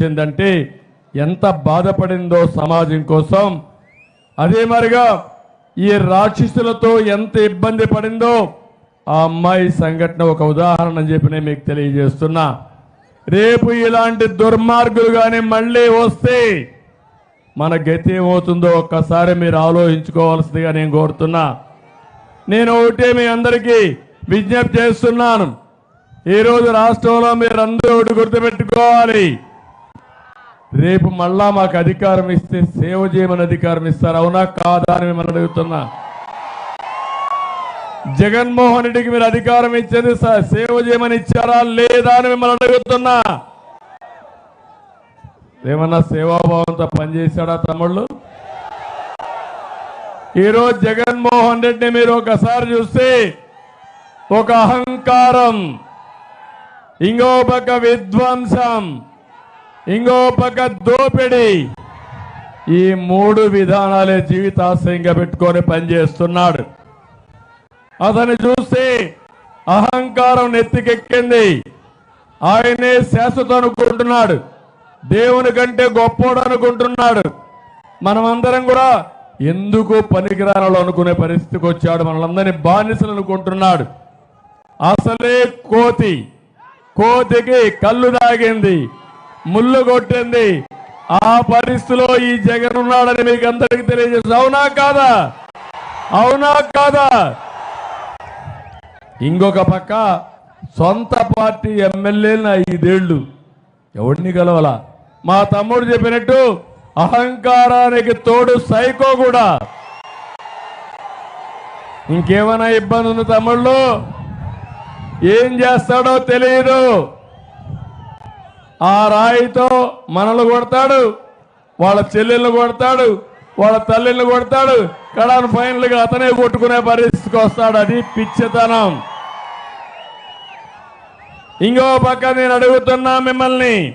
వచ్చిందంటే ఎంత బాధపడిందో సమాజం కోసం. అదే మరిగా ఈ రాక్షసులతో ఎంత ఇబ్బంది పడిందో ఆ అమ్మాయి సంఘటన ఒక ఉదాహరణ అని చెప్పి నేను మీకు తెలియజేస్తున్నా. రేపు ఇలాంటి దుర్మార్గులు కానీ మళ్ళీ వస్తే మన గతి ఏమవుతుందో ఒక్కసారి మీరు ఆలోచించుకోవాల్సిందిగా నేను కోరుతున్నా. నేను ఒకటే మీ అందరికీ విజ్ఞప్తి చేస్తున్నాను. ఈరోజు రాష్ట్రంలో మీరందరూ ఒకటి గుర్తుపెట్టుకోవాలి. రేపు మళ్ళా మాకు అధికారం ఇస్తే సేవ చేయమని అధికారం ఇస్తారు. అవునా? కాదా అని మిమ్మల్ని అడుగుతున్నా. జగన్మోహన్ రెడ్డికి మీరు అధికారం ఇచ్చేది సేవ చేయమని ఇచ్చారా? లేదా అని మిమ్మల్ని అడుగుతున్నా. ఏమన్నా సేవాభావంతో పనిచేశాడా తమ్ముళ్ళు? ఈరోజు జగన్మోహన్ రెడ్డిని మీరు ఒకసారి చూస్తే ఒక అహంకారం ఇంకో పక్క విధ్వంసం ఇంకో పక్క దోపిడి. ఈ మూడు విధానాలే జీవితాశ్రయంగా పెట్టుకొని పనిచేస్తున్నాడు. అతను చూస్తే అహంకారం నెత్తికెక్కింది. ఆయనే శాశ్వతం అనుకుంటున్నాడు. దేవుని కంటే గొప్పోడు అనుకుంటున్నాడు. మనమందరం కూడా ఎందుకు పనికిరానలో అనుకునే పరిస్థితికి వచ్చాడు. మనలందరినీ బానిసలు అనుకుంటున్నాడు. అసలే కోతి. కోతికి కళ్ళు దాగింది. ముళ్ళు కొట్టింది. ఆ పరిస్థితిలో ఈ జగన్ ఉన్నాడని మీకు అందరికీ తెలియజేస్తుంది అవునా కాదా? అవునా కాదా? ఇంకొక పక్క సొంత పార్టీ ఎమ్మెల్యేలను ఐదేళ్ళు ఎవడిని కలవాలా మా తమ్ముడు చెప్పినట్టు అహంకారానికి తోడు సైకో కూడా. ఇంకేమైనా ఇబ్బంది ఉంది తమ్ముళ్ళు? ఏం చేస్తాడో తెలియదు ఆ రాయితో మనల్ని కొడతాడు వాళ్ళ చెల్లెళ్ళు కొడతాడు వాళ్ళ తల్లిని కొడతాడు. కడాను ఫైనల్గా అతనే కొట్టుకునే పరిస్థితికి వస్తాడు. అది పిచ్చితనం. ఇంకో పక్క నేను అడుగుతున్నా మిమ్మల్ని.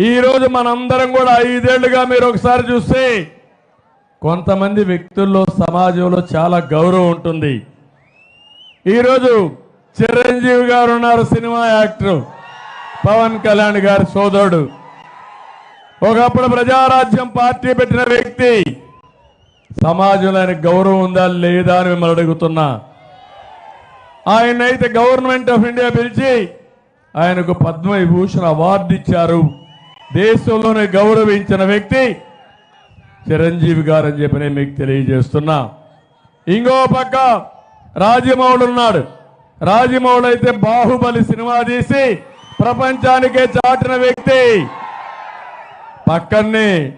ఈరోజు మనందరం కూడా ఐదేళ్ళుగా మీరు ఒకసారి చూస్తే కొంతమంది వ్యక్తుల్లో సమాజంలో చాలా గౌరవం ఉంటుంది. ఈరోజు చిరంజీవి గారు ఉన్నారు సినిమా యాక్టర్. పవన్ కళ్యాణ్ గారి సోదరుడు. ఒకప్పుడు ప్రజారాజ్యం పార్టీ పెట్టిన వ్యక్తి. సమాజంలో ఆయన గౌరవం ఉందా లేదా అని మిమ్మల్ని అడుగుతున్నా. ఆయన అయితే గవర్నమెంట్ ఆఫ్ ఇండియా పిలిచి ఆయనకు పద్మవిభూషణ్ అవార్డు ఇచ్చారు. దేశంలోనే గౌరవించిన వ్యక్తి చిరంజీవి గారు అని చెప్పి నేను మీకు తెలియజేస్తున్నా. ఇంకో పక్క రాజమౌళి ఉన్నాడు. రాజమౌళి అయితే బాహుబలి సినిమా తీసి ప్రపంచానికే చాటిన వ్యక్తి పక్కనే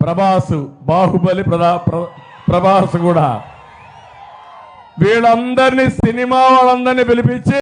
ప్రభాసు బాహుబలి ప్రదా ప్ర- ప్రభాస్ కూడా. వీళ్ళందరినీ సినిమా వాళ్ళందరినీ పిలిపించి